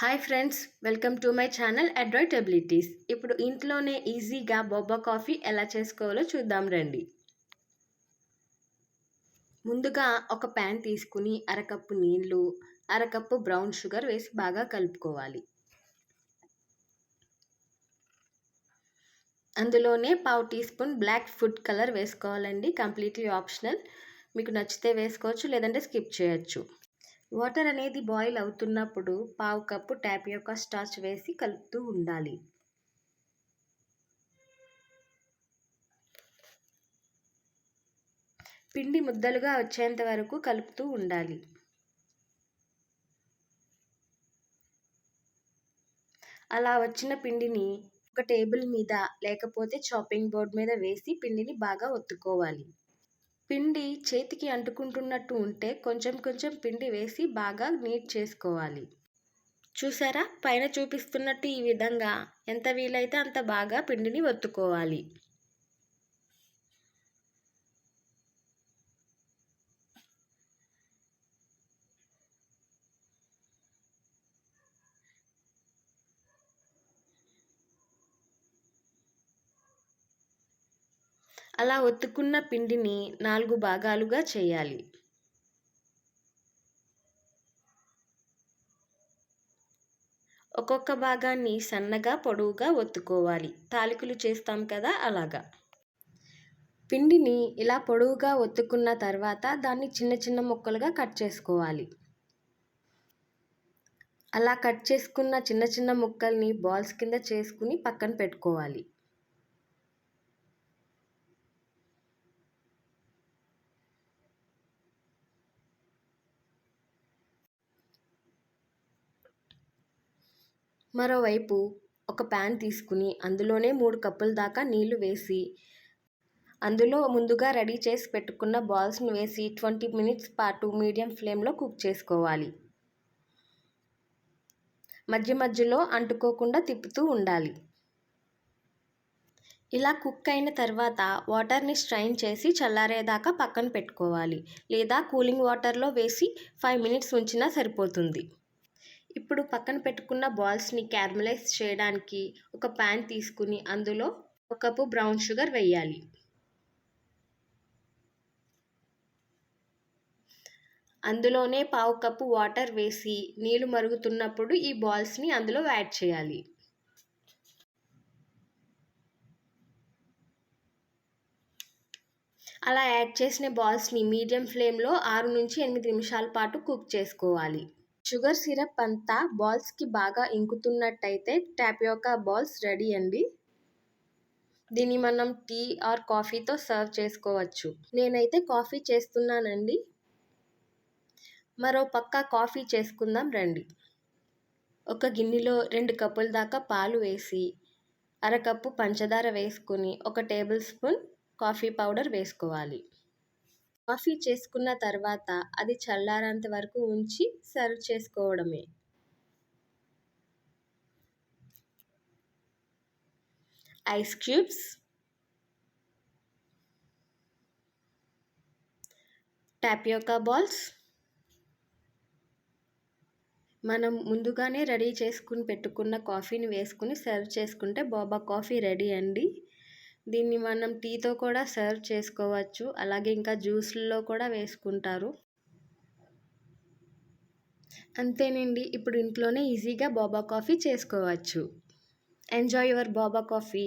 Hi friends welcome to my channel Android abilities ఇప్పుడు ఇంట్లోనే ఈజీగా బొబ్బా కాఫీ ఎలా చేసుకోవాలో చూద్దాం రండి. ముందుగా ఒక ప్యాన్ తీసుకుని అరకప్పు నీళ్ళు అరకప్పు బ్రౌన్ షుగర్ వేసి బాగా కలుపుకోవాలి. అందులోనే పావు teaspoon black food colour వేసుకోవాలండి కంప్లీట్లీ ఆప్షనల్ మీకు నచ్చితే వేసుకోవచ్చు లేదంటే స్కిప్ చేయొచ్చు. వాటర్ అనేది బాయిల్ అవుతున్నప్పుడు పావు కప్పు టాపియోకా స్టార్చ్ వేసి కలుపుతూ ఉండాలి. పిండి ముద్దలుగా వచ్చేంత వరకు కలుపుతూ ఉండాలి. అలా వచ్చిన పిండిని ఒక టేబుల్ మీద లేకపోతే చాపింగ్ బోర్డ్ మీద వేసి పిండిని బాగా ఒత్తుకోవాలి. పిండి చేతికి అంటుకుంటున్నట్టు ఉంటే కొంచెం కొంచెం పిండి వేసి బాగా నీట్ చేసుకోవాలి. చూసారా? పైన చూపిస్తున్నట్టు ఈ విధంగా ఎంత వీలైతే అంత బాగా పిండిని ఒత్తుకోవాలి. అలా ఒత్తుకున్న పిండిని నాలుగు భాగాలుగా చేయాలి. ఒక్కొక్క భాగాన్ని సన్నగా పొడవుగా ఒత్తుకోవాలి. తాలికలు చేస్తాం కదా అలాగా. పిండిని ఇలా పొడవుగా ఒత్తుకున్న తర్వాత దాన్ని చిన్న చిన్న ముక్కలుగా కట్ చేసుకోవాలి. అలా కట్ చేసుకున్న చిన్న చిన్న ముక్కల్ని బాల్స్ కింద చేసుకుని పక్కన పెట్టుకోవాలి. మరోవైపు ఒక ప్యాన్ తీసుకుని అందులోనే మూడు కప్పుల దాకా నీళ్ళు వేసి అందులో ముందుగా రెడీ చేసి పెట్టుకున్న బాల్స్ని వేసి ట్వంటీ మినిట్స్ పాటు మీడియం ఫ్లేమ్లో కుక్ చేసుకోవాలి. మధ్య మధ్యలో అంటుకోకుండా తిప్పుతూ ఉండాలి. ఇలా కుక్ అయిన తర్వాత వాటర్ని స్ట్రైన్ చేసి చల్లారేదాకా పక్కన పెట్టుకోవాలి లేదా కూలింగ్ వాటర్లో వేసి ఫైవ్ మినిట్స్ ఉంచినా సరిపోతుంది. ఇప్పుడు పక్కన పెట్టుకున్న బాల్స్ని క్యారమలైజ్ చేయడానికి ఒక ప్యాన్ తీసుకుని అందులో ఒక కప్పు బ్రౌన్ షుగర్ వేయాలి. అందులోనే పావు కప్పు వాటర్ వేసి నీళ్ళు మరుగుతున్నప్పుడు ఈ బాల్స్ని అందులో యాడ్ చేయాలి. అలా యాడ్ చేసిన బాల్స్ని మీడియం ఫ్లేమ్లో ఆరు నుంచి ఎనిమిది నిమిషాల పాటు కుక్ చేసుకోవాలి. షుగర్ సిరప్ అంతా బాల్స్కి బాగా ఇంకుతున్నట్టయితే టాపియోకా బాల్స్ రెడీ అండి. దీన్ని మనం టీ ఆర్ కాఫీతో సర్వ్ చేసుకోవచ్చు. నేనైతే కాఫీ చేస్తున్నానండి. మరో పక్క కాఫీ చేసుకుందాం రండి. ఒక గిన్నెలో రెండు కప్పుల దాకా పాలు వేసి అరకప్పు పంచదార వేసుకుని ఒక టేబుల్ స్పూన్ కాఫీ పౌడర్ వేసుకోవాలి. కాఫీ చేసుకున్న తర్వాత అది చల్లారేంత వరకు ఉంచి సర్వ్ చేసుకోవడమే. Ice cubes. Tapioca balls. మనం ముందుగానే రెడీ చేసుకుని పెట్టుకున్న కాఫీని వేసుకుని సర్వ్ చేసుకుంటే బాబా కాఫీ రెడీ అండి. దీన్ని మనం టీతో కూడా సర్వ్ చేసుకోవచ్చు. అలాగే ఇంకా జ్యూస్లో కూడా వేసుకుంటారు. అంతేనండి. ఇప్పుడు ఇంట్లోనే ఈజీగా బాబా కాఫీ చేసుకోవచ్చు. Enjoy your boba coffee